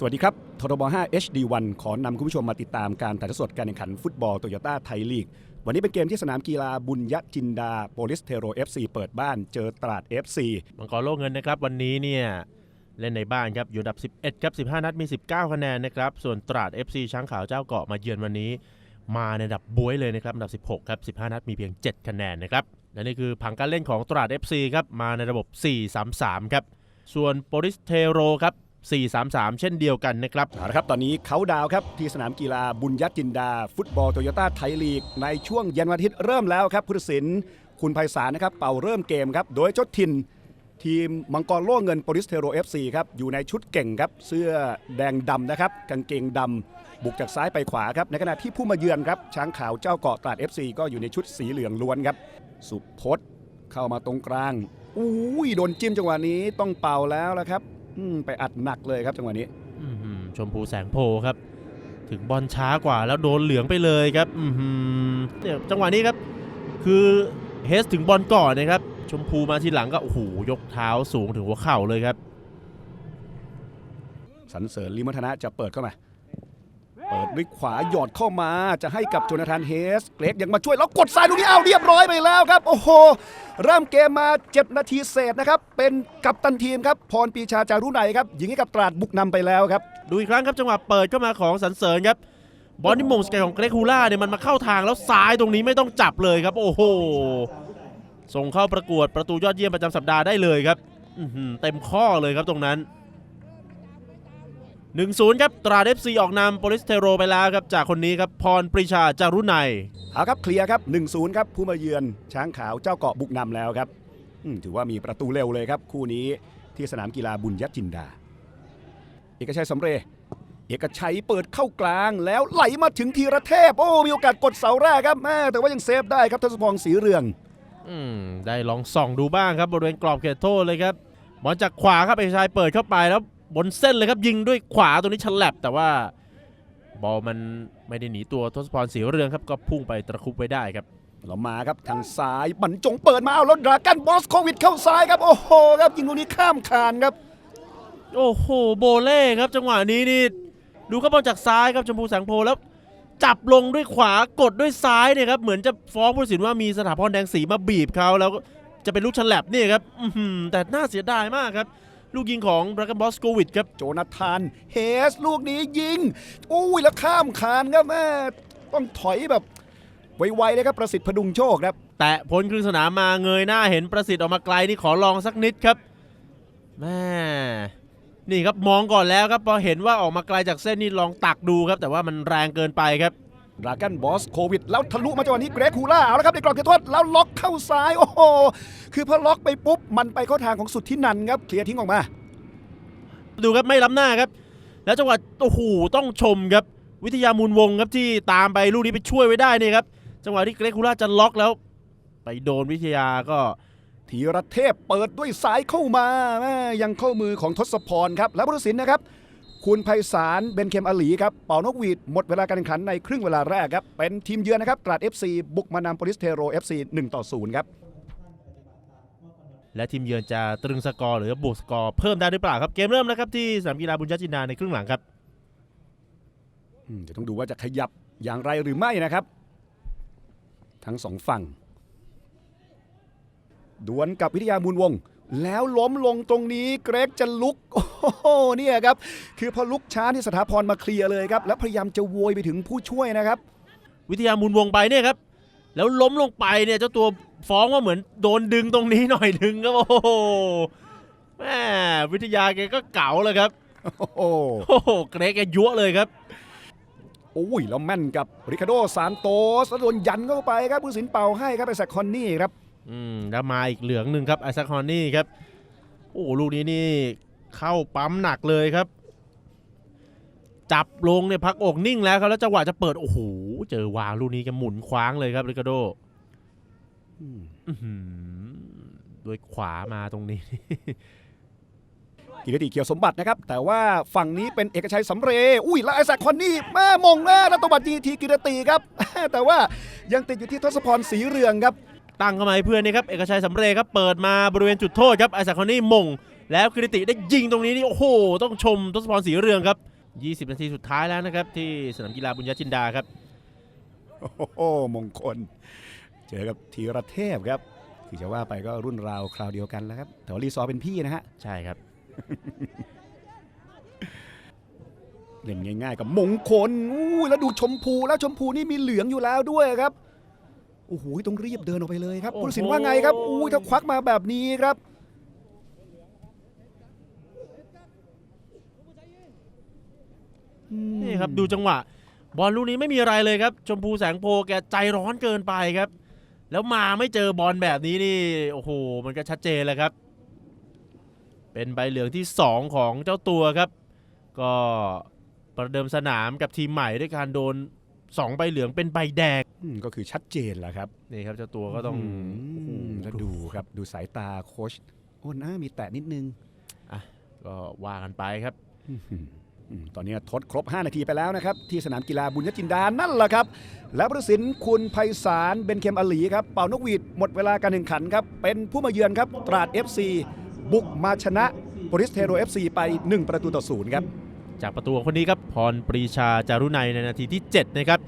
สวัสดีครับทรบ5 HD1 ขอนำคุณผู้ชมมาติดตามการถ่ายทอดสดการแข่งขันฟุตบอลโตโยต้าไทยลีก วันนี้เป็นเกมที่สนามกีฬาบุญยจินดา โปลิสเทโร FC เปิดบ้านเจอตราด FC มังกรโลกเงินนะครับ วันนี้เนี่ย เล่นในบ้านครับ อยู่อันดับ 11 ครับ 15 นัดมี 19 คะแนนนะครับ ส่วนตราด FC ช้างขาวเจ้าเกาะมาเยือนวันนี้ มาในอันดับบวยเลยนะครับอันดับ 16 ครับ 15 นัดมีเพียง 7 คะแนนนะครับ และนี่คือผังการเล่นของตราด FC ครับ มาในระบบ 4-3-3 ครับ ส่วนโปลิสเทโรครับ 4-3-3 เช่นเดียวกันนะครับเอาละครับ ตอนนี้เขาดาวครับ ที่สนามกีฬาบุญยจินดา ฟุตบอลโตโยต้าไทยลีก ในช่วงเย็นวันอาทิตย์เริ่มแล้วครับผู้ตัดสินคุณไพศาลนะครับ เป่าเริ่มเกมครับ โดยเจ้าถิ่น ทีมมังกรโล่เงินโปลิสเทโร FC ครับ อยู่ในชุดเก่งครับ เสื้อแดงดำนะครับ กางเกงดำบุกจากซ้ายไปขวาครับ ในขณะที่ผู้มาเยือนครับ ช้างขาวเจ้าเกาะตราด FC ก็อยู่ในชุดสีเหลืองล้วนครับ สุพจน์เข้ามาตรงกลาง อุ้ยโดนจิ้มจังหวะนี้ต้องเป่าแล้วละครับ ไปอัดหนักเลยครับจังหวะนี้อื้อหือชมพูแสงโพครับ ถึงบอลช้ากว่าแล้วโดนเหลืองไปเลยครับอื้อหือเนี่ยจังหวะนี้ครับ คือเฮสถึงบอลก่อนนะครับ ชมพูมาทีหลังก็โอ้โหยกเท้าสูงถึงหัวเข่าเลยครับสันเสริญลิมวัฒนะจะเปิดเข้ามา เปิดด้วยขวาหยอดเข้ามาจะให้กับโจนาธานเฮส เกรกยังมาช่วยแล้วกดซ้ายลูกนี้เอาเรียบร้อยไปแล้วครับ โอ้โห เริ่มเกมมา7นาทีเศษนะครับ เป็นกัปตันทีมครับ พรปีชาจารุไนครับ ยิงให้กับตราดบุกนำไปแล้วครับ ดูอีกครั้งครับจังหวะเปิดเข้ามาของสันเสริญครับ บอลที่มงสเกัยของเกรกฮูล่าเนี่ยมันมาเข้าทางแล้วซ้ายตรงนี้ไม่ต้องจับเลยครับ โอ้โห ส่งเข้าประกวดประตูยอดเยี่ยมประจำสัปดาห์ได้เลยครับอื้อหือเต็มข้อเลยครับตรงนั้น 1-0 ครับ ตราเดฟซีออกนำโปลิสเทโรไปแล้วครับ จากคนนี้ครับ พรปรีชาจารุไนยเอาครับ เคลียร์ครับ 1-0 ครับ ผู้มาเยือนช้างขาวเจ้าเกาะบุกนำแล้วครับอืมถือว่ามีประตูเร็วเลยครับ คู่นี้ที่สนามกีฬาบุญยจินดา เอกชัยสำเรย์เอกชัยเปิดเข้ากลางแล้วไหลมาถึงธีระเทพ โอ้ มีโอกาสกดเสาแรกครับแม่แต่ว่ายังเซฟได้ครับทศพรศรีเรืองอืมได้ลองส่องดูบ้างครับบริเวณกรอบเขตโทษเลยครับบอลจากขวาครับเอกชัยเปิดเข้าไปแล้ว บนเส้นเลยครับยิงด้วยขวาตัวนี้ฉลับแต่ว่าบอลมันไม่ได้หนีตัวทศพรศรีเรืองครับก็พุ่งไปตะครุบไว้ได้ครับเรามาครับทางซ้ายบรรจงเปิดมาเอาแล้วดรากันบอสโควิดเข้าซ้ายครับ โอ้โหครับยิงลูกนี้ข้ามคานครับ โอ้โหโบเล่ครับ จังหวะนี้นี่ดูครับบอลจากซ้ายครับชมพูแสงโพแล้ว จับลงด้วยขวากดด้วยซ้ายเนี่ยครับเหมือนจะฟ้องผู้ตัดสินว่ามีสถาพรแดงสีมาบีบเขาแล้วจะเป็นลูกฉลับนี่ครับอื้อหือแต่น่าเสียดายมากครับ ลูกยิงของดรากันบอสโควิดครับ โจนาธานเฮสลูกนี้ยิงอุ้ยแล้วข้ามคานครับแม่ต้องถอยแบบไวๆเลยครับประสิทธิ์พดุงโชคครับ แตะพ้นครึ่งสนามมาเงยหน้าเห็นประสิทธิ์ออกมาไกลนี่ขอลองสักนิดครับแม่นี่ครับมองก่อนแล้วครับพอเห็นว่าออกมาไกลจากเส้นนี่ลองตักดูครับ แต่ว่ามันแรงเกินไปครับ ดรากันบอสโควิด แล้วทะลุมาจังหวะนี้เกรกคูล่าเอาละครับในกรอบเขตโทษแล้วล็อกเข้าซ้ายโอ้โหคือพอล็อกไปปุ๊บมันไปเข้าทางของสุดที่นันครับเคลียร์ทิ้งออกมา ดูครับไม่ล้ำหน้าครับ แล้วจังหวะโอ้โหต้องชมครับ วิทยามูลวงครับที่ตามไปลูกนี้ไปช่วยไว้ได้นี่ครับจังหวะที่เกรกคูล่าจะล็อกแล้ว ไปโดนวิทยาก็ธีรเทพเปิดด้วยซ้ายเข้ามาแม่ยังเข้ามือของทศพรครับ และผู้ตัดสินนะครับ คุณไพศาลเบนเคมอาหลีครับเป่านกหวีดหมดเวลาการแข่งขันในครึ่งเวลาแรกครับ เป็นทีมเยือนนะครับตราด FC บุกมานำโปลิสเทโร FC 1 ต่อ 0 ครับ และทีมเยือนจะตรึงสกอร์หรือบวกสกอร์เพิ่มได้หรือเปล่าครับ เกมเริ่มแล้วครับที่สนามกีฬาบุญญจินดาในครึ่งหลังครับอืมเดี๋ยวต้องดูว่าจะขยับอย่างไรหรือไม่นะครับ ทั้งสองฝั่งดวลกับวิทยามูลวง แล้วล้มลงตรงนี้เกรกจะลุกโอ้ โหเนี่ยครับ คือพอลุกช้าที่สถาพรมาเคลียร์เลยครับ แล้วพยายามจะโวยไปถึงผู้ช่วยนะครับ วิทยามูลวงไปเนี่ยครับ แล้วล้มลงไปเนี่ยเจ้าตัวฟ้องว่าเหมือนโดนดึงตรงนี้หน่อยดึงครับโอ้โหแม่วิทยาแกก็เก๋าเลยครับ โอ้โหโอ้โหเกรกแกยั่วเลยครับโอ้ยแล้วแม่นกับริคาโดซานโตสแล้วโดนยันเข้าไปครับผู้สินเป่าให้ครับไอแซคคอนนี่ครับ อืมแล้วมาอีกเหลืองหนึ่งครับไอซัคฮอนนี่ครับ โอ้ลูกนี้นี่ เข้าปั๊มหนักเลยครับ จับลงเนี่ยพักอกนิ่งแล้วครับ แล้วจังหวะจะเปิด โอ้โห เจอวางลูกนี้แกหมุนคว้างเลยครับริคาโดอืมอื้อหือโดยขวามาตรงนี้กิรติเขียวสมบัตินะครับ แต่ว่าฝั่งนี้เป็นเอกชัยสำเรย์อุ้ยแล้วไอแซคคอนนี่แม่มงแม่แล้วตบัดยีทีกิรติครับ แต่ว่ายังติดอยู่ที่ทศพรศรีเรืองครับ ตั้งเข้ามาให้เพื่อนนี่ครับ เอกชัยสำเร็จครับ เปิดมาบริเวณจุดโทษครับไอซัคคอนนี่มง แล้วคริติได้ยิงตรงนี้นี่โอ้โห ต้องชมทศพรศรีเรืองครับ 20 นาทีสุดท้ายแล้วนะครับ ที่สนามกีฬาบุญญจินดาครับ โอ้โหมงคล เจอกับธีรเทพครับที่จะว่าไปก็รุ่นราวคราวเดียวกันแล้วครับ แต่ว่ารีซอร์เป็นพี่นะฮะ ใช่ครับ เล่นง่ายๆกับมงคลอู้ยแล้วดูชมพูแล้วชมพูนี่มีเหลืองอยู่แล้วด้วยครับโอ้โหต้องรีบเดินออกไปเลยครับโอ้โหผู้ตัดสินว่าไงครับอู้ยถ้าควักมาแบบนี้ครับอืม นี่ครับดูจังหวะ บอลลูกนี้ไม่มีอะไรเลยครับ ชมพูแสงโพแกใจร้อนเกินไปครับ แล้วมาไม่เจอบอลแบบนี้นี่โอ้โห มันก็ชัดเจนเลยครับ เป็นใบเหลืองที่ 2 ของเจ้าตัวครับ ก็ประเดิมสนามกับทีมใหม่ด้วยการโดน 2 ใบเหลืองเป็นใบแดงอืมก็คือชัดเจนแหละครับนี่ครับเจ้าตัวก็ต้อง อืมแล้วดูครับดูสายตาโค้ชโอ้หน้ามีแตะนิดนึง ก็ว่ากันไปครับ อืม ตอนนี้ทดครบ 5 นาทีไปแล้วนะครับ ที่สนามกีฬาบุญญจินดานั่นแหละครับ แล้วผู้ตัดสินคุณไพศาลเบนเคมอลีครับ เป่านกหวีดหมดเวลาการแข่งขันครับ เป็นผู้มาเยือนครับ ตราด FC บุกมาชนะบริสเทโร FC ไป 1 ประตูต่อศูนย์ครับ จากประตูของคนนี้ครับพรปรีชาจารุไนในนาทีที่ 7 นะครับ